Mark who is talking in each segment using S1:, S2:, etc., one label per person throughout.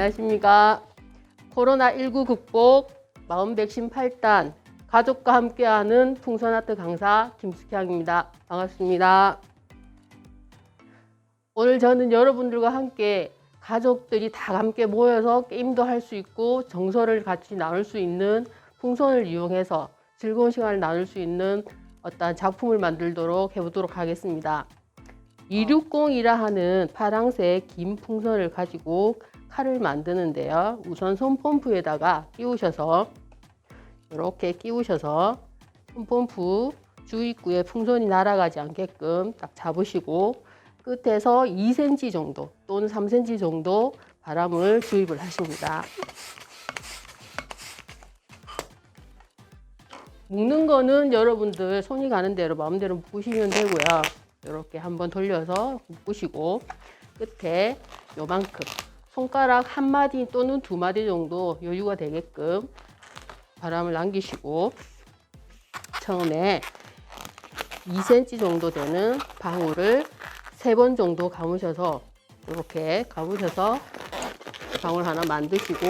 S1: 안녕하십니까. 코로나19 극복 마음 백신 8단 가족과 함께하는 풍선아트 강사 김숙향입니다. 반갑습니다. 오늘 저는 여러분들과 함께 가족들이 다 함께 모여서 게임도 할 수 있고 정서를 같이 나눌 수 있는 풍선을 이용해서 즐거운 시간을 나눌 수 있는 어떤 작품을 만들도록 해보도록 하겠습니다. 260이라 하는 파랑색 긴 풍선을 가지고 칼을 만드는데요. 우선 손펌프에다가 끼우셔서 이렇게 끼우셔서 손펌프 주입구에 풍선이 날아가지 않게끔 딱 잡으시고 끝에서 2cm 정도 또는 3cm 정도 바람을 주입을 하십니다. 묶는 거는 여러분들 손이 가는 대로 마음대로 묶으시면 되고요. 이렇게 한번 돌려서 묶으시고 끝에 요만큼 손가락 한 마디 또는 두 마디 정도 여유가 되게끔 바람을 남기시고 처음에 2cm 정도 되는 방울을 세 번 정도 감으셔서 이렇게 감으셔서 방울 하나 만드시고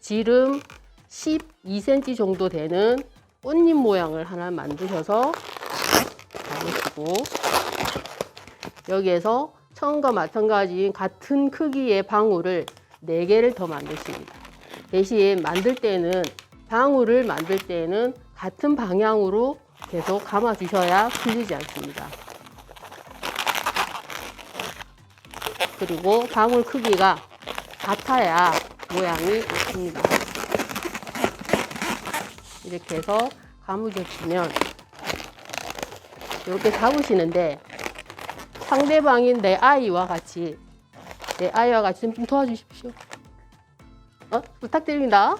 S1: 지름 12cm 정도 되는 꽃잎 모양을 하나 만드셔서 감으시고 여기에서 처음과 마찬가지인 같은 크기의 방울을 4개를 더 만드십니다. 대신 만들 때는 방울을 만들 때는 같은 방향으로 계속 감아 주셔야 풀리지 않습니다. 그리고 방울 크기가 같아야 모양이 좋습니다. 이렇게 해서 감으주시면 이렇게 잡으시는데 상대방인 내 아이와 같이 내 아이와 같이 좀 도와주십시오. 어? 부탁드립니다.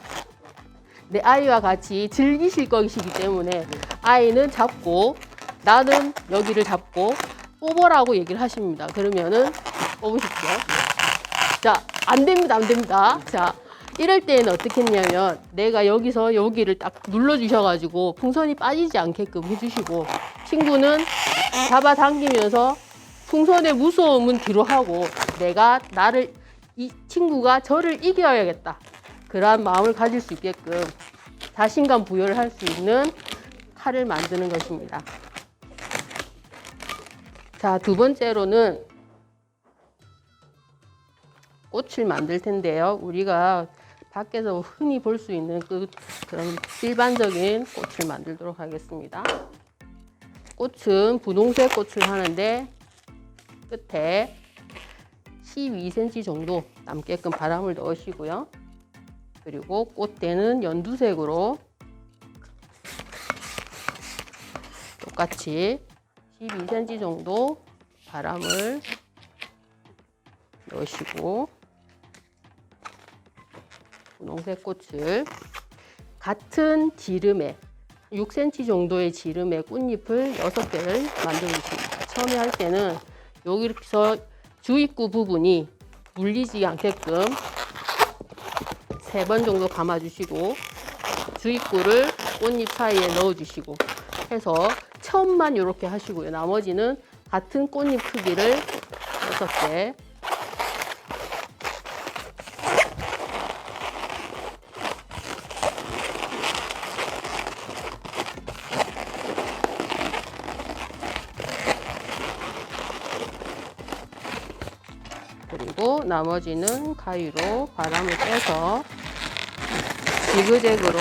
S1: 내 아이와 같이 즐기실 것이기 때문에 아이는 잡고 나는 여기를 잡고 뽑으라고 얘기를 하십니다. 그러면은 뽑으십시오. 자, 안 됩니다. 안 됩니다. 자, 이럴 때는 어떻게 했냐면 내가 여기서 여기를 딱 눌러 주셔가지고 풍선이 빠지지 않게끔 해주시고 친구는 잡아당기면서 풍선의 무서움은 뒤로 하고 내가 나를 이 친구가 저를 이겨야겠다 그러한 마음을 가질 수 있게끔 자신감 부여를 할 수 있는 칼을 만드는 것입니다. 자, 두 번째로는 꽃을 만들 텐데요. 우리가 밖에서 흔히 볼 수 있는 그 그런 일반적인 꽃을 만들도록 하겠습니다. 꽃은 분홍색 꽃을 하는데 끝에 12cm 정도 남게끔 바람을 넣으시고요. 그리고 꽃대는 연두색으로 똑같이 12cm 정도 바람을 넣으시고 분홍색 꽃을 같은 지름에 6cm 정도의 지름의 꽃잎을 6개를 만들어 주십니다. 처음에 할 때는 여기서 주입구 부분이 물리지 않게끔 세 번 정도 감아 주시고 주입구를 꽃잎 사이에 넣어 주시고 해서 처음만 이렇게 하시고요. 나머지는 같은 꽃잎 크기를 6개 그리고 나머지는 가위로 바람을 빼서 지그재그로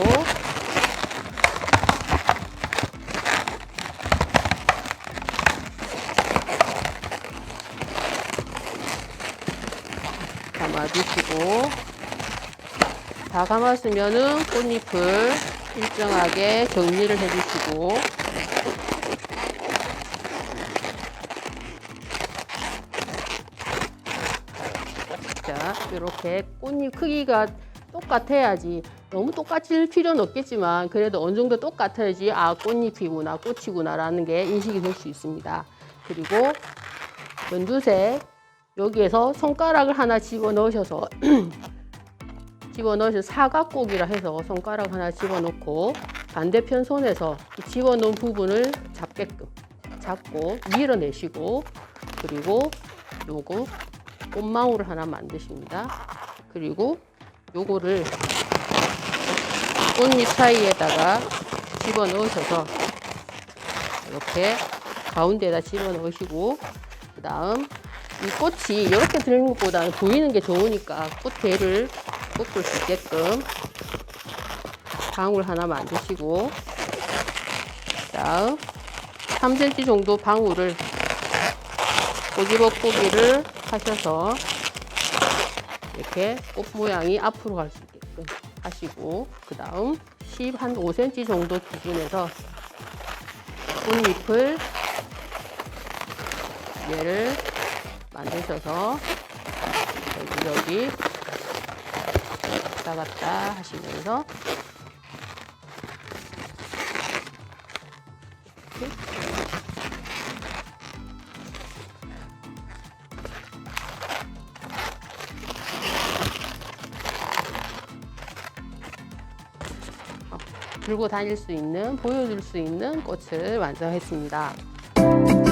S1: 감아주시고 다 감았으면은 꽃잎을 일정하게 정리를 해주시고 자, 이렇게 꽃잎 크기가 똑같아야지 너무 똑같을 필요는 없겠지만 그래도 어느 정도 똑같아야지 아 꽃잎이구나 꽃이구나라는 게 인식이 될 수 있습니다. 그리고 연두색 여기에서 손가락을 하나 집어 넣으셔서 집어 넣으셔서 사각고기라 해서 손가락 하나 집어 넣고 반대편 손에서 집어 넣은 부분을 잡게끔 잡고 밀어내시고 그리고 요거 꽃망울을 하나 만드십니다. 그리고 요거를 꽃잎 사이에다가 집어 넣으셔서 이렇게 가운데에다 집어 넣으시고 그 다음 이 꽃이 이렇게 들는 것보다는 보이는 게 좋으니까 꽃대를 꽂을 수 있게끔 방울 하나 만드시고 그 다음 3cm 정도 방울을 꼬집어 꼬기를 하셔서 이렇게 꽃 모양이 앞으로 갈 수 있게끔 하시고 그 다음 10, 한 5cm 정도 기준에서 꽃잎을 얘를 만드셔서 여기 여기 왔다 갔다 하시면서 들고 다닐 수 있는, 보여줄 수 있는 꽃을 완성했습니다.